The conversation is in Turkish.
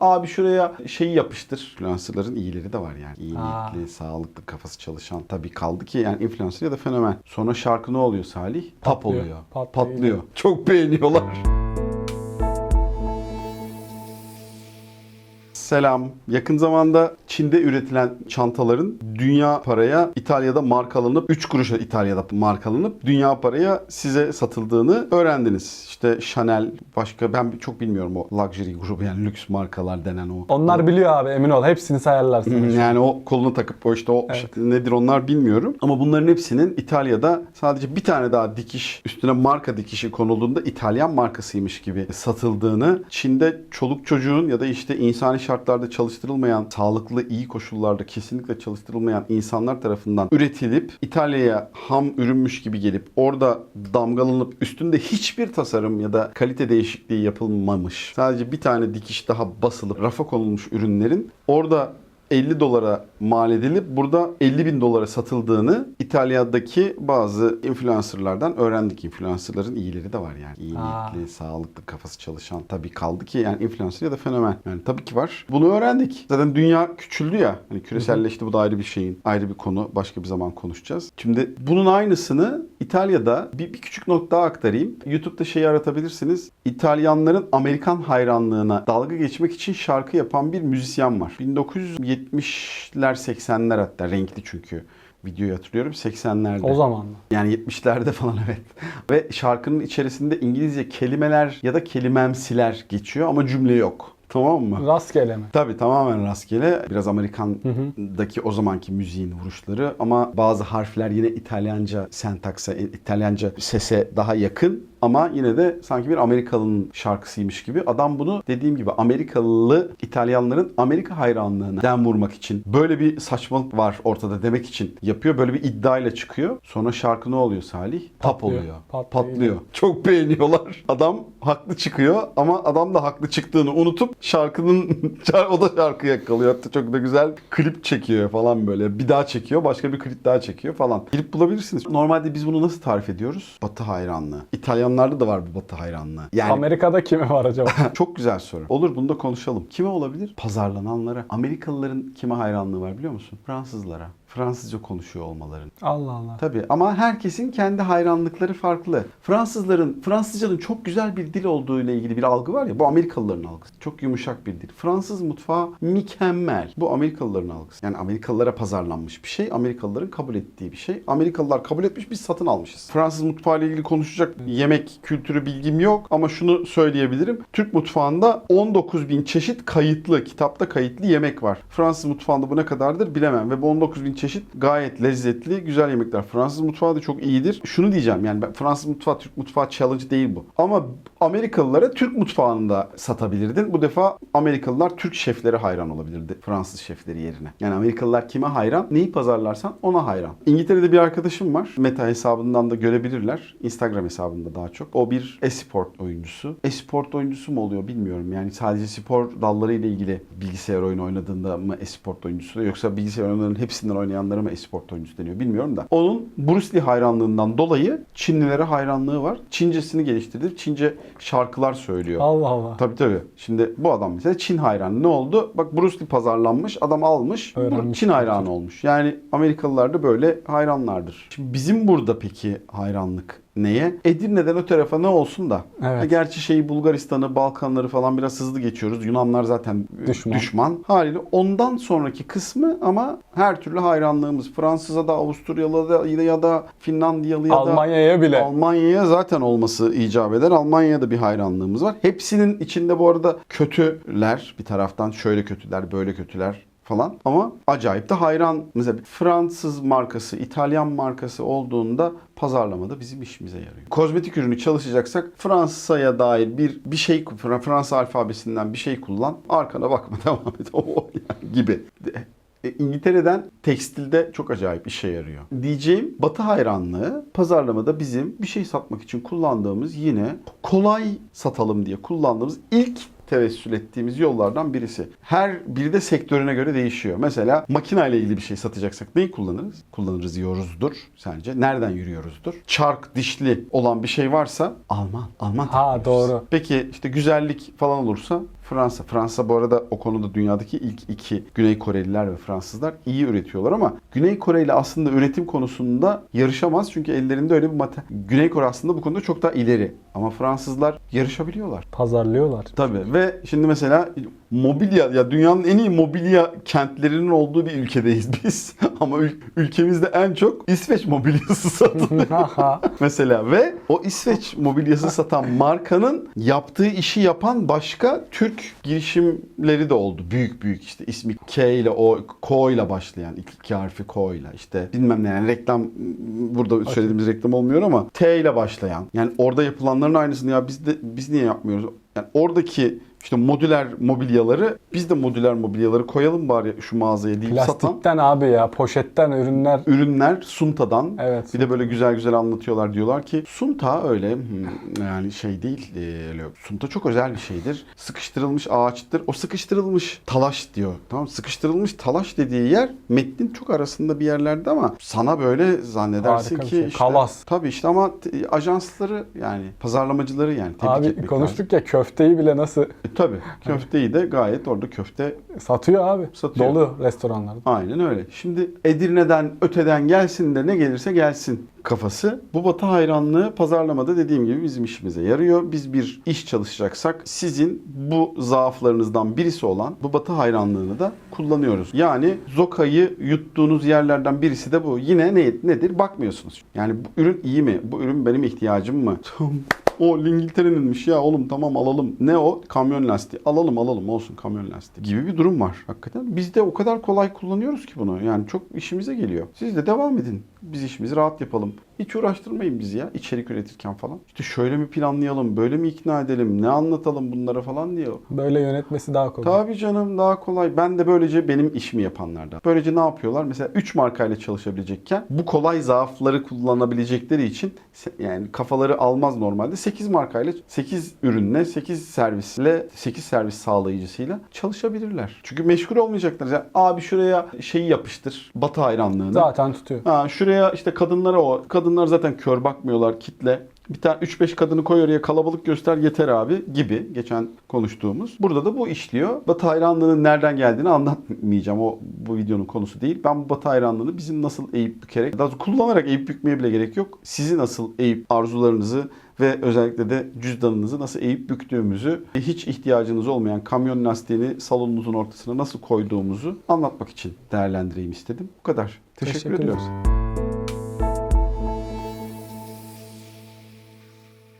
Abi şuraya şeyi yapıştır. Influencerların iyileri de var yani. İyi Aa. niyetli, sağlıklı, kafası çalışan. Tabii kaldı ki yani influencer ya da fenomen. Sonra şarkı ne oluyor Salih? Patlıyor. oluyor. Patlıyor. Patlıyor. Çok beğeniyorlar. Selam. Yakın zamanda Çin'de üretilen çantaların dünya paraya İtalya'da markalanıp 3 kuruşa İtalya'da markalanıp dünya paraya size satıldığını öğrendiniz. İşte Chanel başka ben çok bilmiyorum o luxury grubu yani lüks markalar denen o. Onlar biliyor abi emin ol. Hepsini sayarlar sana. Yani o kolunu takıp o işte o Evet. şey- nedir onlar bilmiyorum. Ama bunların hepsinin İtalya'da sadece bir tane daha dikiş üstüne marka dikişi konulduğunda İtalyan markasıymış gibi satıldığını, Çin'de çoluk çocuğun ya da işte insani şartlarda çalıştırılmayan, sağlıklı iyi koşullarda kesinlikle çalıştırılmayan insanlar tarafından üretilip İtalya'ya ham ürünmüş gibi gelip orada damgalanıp üstünde hiçbir tasarım ya da kalite değişikliği yapılmamış. Sadece bir tane dikiş daha basılıp rafa konulmuş ürünlerin orada 50 dolara mal edilip burada 50 bin dolara satıldığını İtalya'daki bazı influencerlardan öğrendik. Influencerların iyileri de var yani. İyi Aa. niyetli, sağlıklı, kafası çalışan. Tabii kaldı ki yani influencer ya da fenomen. Yani tabii ki var. Bunu öğrendik. Zaten dünya küçüldü ya. Hani küreselleşti bu da ayrı bir şeyin. Ayrı bir konu. Başka bir zaman konuşacağız. Şimdi bunun aynısını İtalya'da bir, bir küçük nokta daha aktarayım. YouTube'da şeyi aratabilirsiniz. İtalyanların Amerikan hayranlığına dalga geçmek için şarkı yapan bir müzisyen var. 1970'ler 80'ler hatta renkli çünkü. Videoyu hatırlıyorum 80'lerde. O zaman mı? Yani 70'lerde falan evet. Ve şarkının içerisinde İngilizce kelimeler ya da kelimemsiler geçiyor ama cümle yok. Tamam mı? Rastgele mi? Tabii tamamen rastgele. Biraz Amerikan'daki o zamanki müziğin vuruşları ama bazı harfler yine İtalyanca sentaksa, İtalyanca sese daha yakın ama yine de sanki bir Amerikalı'nın şarkısıymış gibi. Adam bunu dediğim gibi Amerikalı İtalyanların Amerika hayranlığına dem vurmak için böyle bir saçmalık var ortada demek için yapıyor. Böyle bir iddiayla çıkıyor. Sonra şarkı ne oluyor Salih? Tap Patlıyor. oluyor. Patlıyor. Patlıyor. Çok beğeniyorlar. Adam haklı çıkıyor ama adam da haklı çıktığını unutup şarkının o da şarkı yakalıyor. Hatta çok da güzel klip çekiyor falan böyle. Bir daha çekiyor. Başka bir klip daha çekiyor falan. Girip bulabilirsiniz. Normalde biz bunu nasıl tarif ediyoruz? Batı hayranlığı. İtalyanlarda da var bu batı hayranlığı. Yani Amerika'da kime var acaba? çok güzel soru. Olur bunu da konuşalım. Kime olabilir? Pazarlananlara. Amerikalıların kime hayranlığı var biliyor musun? Fransızlara. Fransızca konuşuyor olmaların. Allah Allah. Tabii ama herkesin kendi hayranlıkları farklı. Fransızların, Fransızcanın çok güzel bir dil olduğu ile ilgili bir algı var ya bu Amerikalıların algısı. Çok yumuşak bir dil. Fransız mutfağı mükemmel. Bu Amerikalıların algısı. Yani Amerikalılara pazarlanmış bir şey. Amerikalıların kabul ettiği bir şey. Amerikalılar kabul etmiş biz satın almışız. Fransız mutfağı ile ilgili konuşacak yemek kültürü bilgim yok ama şunu söyleyebilirim. Türk mutfağında 19 bin çeşit kayıtlı, kitapta kayıtlı yemek var. Fransız mutfağında bu ne kadardır bilemem ve bu 19 bin çeşit gayet lezzetli, güzel yemekler. Fransız mutfağı da çok iyidir. Şunu diyeceğim yani ben, Fransız mutfağı, Türk mutfağı challenge değil bu. Ama Amerikalılara Türk mutfağını da satabilirdin. Bu defa Amerikalılar Türk şeflere hayran olabilirdi. Fransız şefleri yerine. Yani Amerikalılar kime hayran? Neyi pazarlarsan ona hayran. İngiltere'de bir arkadaşım var. Meta hesabından da görebilirler. Instagram hesabında daha çok. O bir esport oyuncusu. Esport oyuncusu mu oluyor bilmiyorum. Yani sadece spor dalları ile ilgili bilgisayar oyunu oynadığında mı esport oyuncusu yoksa bilgisayar oyunlarının hepsinden oynayanlara mı esport oyuncusu deniyor bilmiyorum da. Onun Bruce Lee hayranlığından dolayı Çinlilere hayranlığı var. Çincesini geliştirdi. Çince şarkılar söylüyor. Allah Allah. Tabii tabii. Şimdi bu adam mesela Çin hayranı. Ne oldu? Bak Bruce Lee pazarlanmış. Adam almış. Öğrenmiş. Çin hayranı olmuş. Yani Amerikalılar da böyle hayranlardır. Şimdi bizim burada peki hayranlık neye? Edirne'den o tarafa ne olsun da. Evet. Ha, Gerçi şeyi Bulgaristan'ı, Balkanları falan biraz hızlı geçiyoruz. Yunanlar zaten Düşman. düşman. Haliyle ondan sonraki kısmı ama her türlü hayranlığımız. Fransız'a da, Avusturyalı da ya da Finlandiyalı ya da Almanya'ya bile. Almanya'ya zaten olması icap eder. Almanya'ya da bir hayranlığımız var. Hepsinin içinde bu arada kötüler bir taraftan şöyle kötüler, böyle kötüler falan ama acayip de hayran. Mesela Fransız markası, İtalyan markası olduğunda pazarlamada bizim işimize yarıyor. Kozmetik ürünü çalışacaksak Fransa'ya dair bir bir şey Fransa alfabesinden bir şey kullan. Arkana bakma devam et. O gibi. E, İngiltere'den tekstilde çok acayip işe yarıyor. Diyeceğim Batı hayranlığı pazarlamada bizim bir şey satmak için kullandığımız yine kolay satalım diye kullandığımız ilk tevessül ettiğimiz yollardan birisi. Her biri de sektörüne göre değişiyor. Mesela makine ile ilgili bir şey satacaksak neyi kullanırız? Kullanırız diyoruzdur sence. Nereden yürüyoruzdur? Çark dişli olan bir şey varsa Alman. Alman Ha doğru. Peki işte güzellik falan olursa Fransa. Fransa bu arada o konuda dünyadaki ilk iki Güney Koreliler ve Fransızlar iyi üretiyorlar ama Güney Kore ile aslında üretim konusunda yarışamaz çünkü ellerinde öyle bir mate. Güney Kore aslında bu konuda çok daha ileri ama Fransızlar yarışabiliyorlar. Pazarlıyorlar. Tabii ve şimdi mesela mobilya ya dünyanın en iyi mobilya kentlerinin olduğu bir ülkedeyiz biz. Ama ül- ülkemizde en çok İsveç mobilyası satılıyor. Mesela ve o İsveç mobilyası satan markanın yaptığı işi yapan başka Türk girişimleri de oldu. Büyük büyük işte ismi K ile o Ko ile başlayan iki, iki harfi Ko ile işte bilmem ne yani reklam burada söylediğimiz reklam olmuyor ama T ile başlayan yani orada yapılanların aynısını ya biz de biz niye yapmıyoruz? Yani oradaki işte modüler mobilyaları biz de modüler mobilyaları koyalım bari şu mağazaya deyip satan Plastikten abi ya poşetten ürünler. ürünler Sunta'dan Evet. bir de böyle güzel güzel anlatıyorlar. Diyorlar ki Sunta öyle hmm, yani şey değil. e, öyle. Sunta çok özel bir şeydir. Sıkıştırılmış ağaçtır. O sıkıştırılmış talaş diyor. Tamam Sıkıştırılmış talaş dediği yer metnin çok arasında bir yerlerde ama sana böyle zannedersin Harika ki şey. işte, Kalas. Tabii işte ama ajansları yani pazarlamacıları yani tebrik Abi konuştuk ya köfteyi bile nasıl tabii. Köfteyi de gayet orada köfte satıyor abi. Satıyor. Dolu restoranlarda. Aynen öyle. Şimdi Edirne'den, öteden gelsin de ne gelirse gelsin kafası. Bu batı hayranlığı pazarlamada dediğim gibi bizim işimize yarıyor. Biz bir iş çalışacaksak sizin bu zaaflarınızdan birisi olan bu batı hayranlığını da kullanıyoruz. Yani Zoka'yı yuttuğunuz yerlerden birisi de bu. Yine ne, nedir? Bakmıyorsunuz. Yani bu ürün iyi mi? Bu ürün benim ihtiyacım mı? O İngiltere'ninmiş ya oğlum tamam alalım. Ne o? Kamyon lastiği. Alalım alalım olsun kamyon lastiği gibi bir durum var hakikaten. Biz de o kadar kolay kullanıyoruz ki bunu. Yani çok işimize geliyor. Siz de devam edin. Biz işimizi rahat yapalım. Hiç uğraştırmayın bizi ya içerik üretirken falan. İşte şöyle mi planlayalım, böyle mi ikna edelim, ne anlatalım bunlara falan diyor. Böyle yönetmesi daha kolay. Tabii canım daha kolay. Ben de böylece benim işimi yapanlardan. Böylece ne yapıyorlar? Mesela 3 markayla çalışabilecekken bu kolay zaafları kullanabilecekleri için yani kafaları almaz normalde 8 markayla 8 ürünle 8 servisle 8 servis sağlayıcısıyla çalışabilirler. Çünkü meşgul olmayacaklar. Yani, abi şuraya şeyi yapıştır. Batı hayranlığını. Zaten tutuyor. Ha, şuraya işte kadınlara o. Kadınlar zaten kör bakmıyorlar kitle. Bir tane 3-5 kadını koy oraya kalabalık göster yeter abi gibi geçen konuştuğumuz. Burada da bu işliyor. Batı hayranlığının nereden geldiğini anlatmayacağım. O bu videonun konusu değil. Ben bu Batı hayranlığını bizim nasıl eğip bükerek, daha kullanarak eğip bükmeye bile gerek yok. Sizi nasıl eğip arzularınızı ve özellikle de cüzdanınızı nasıl eğip büktüğümüzü, hiç ihtiyacınız olmayan kamyon lastiğini salonunuzun ortasına nasıl koyduğumuzu anlatmak için değerlendireyim istedim. Bu kadar. Teşekkür, Teşekkür ediyoruz. ederiz.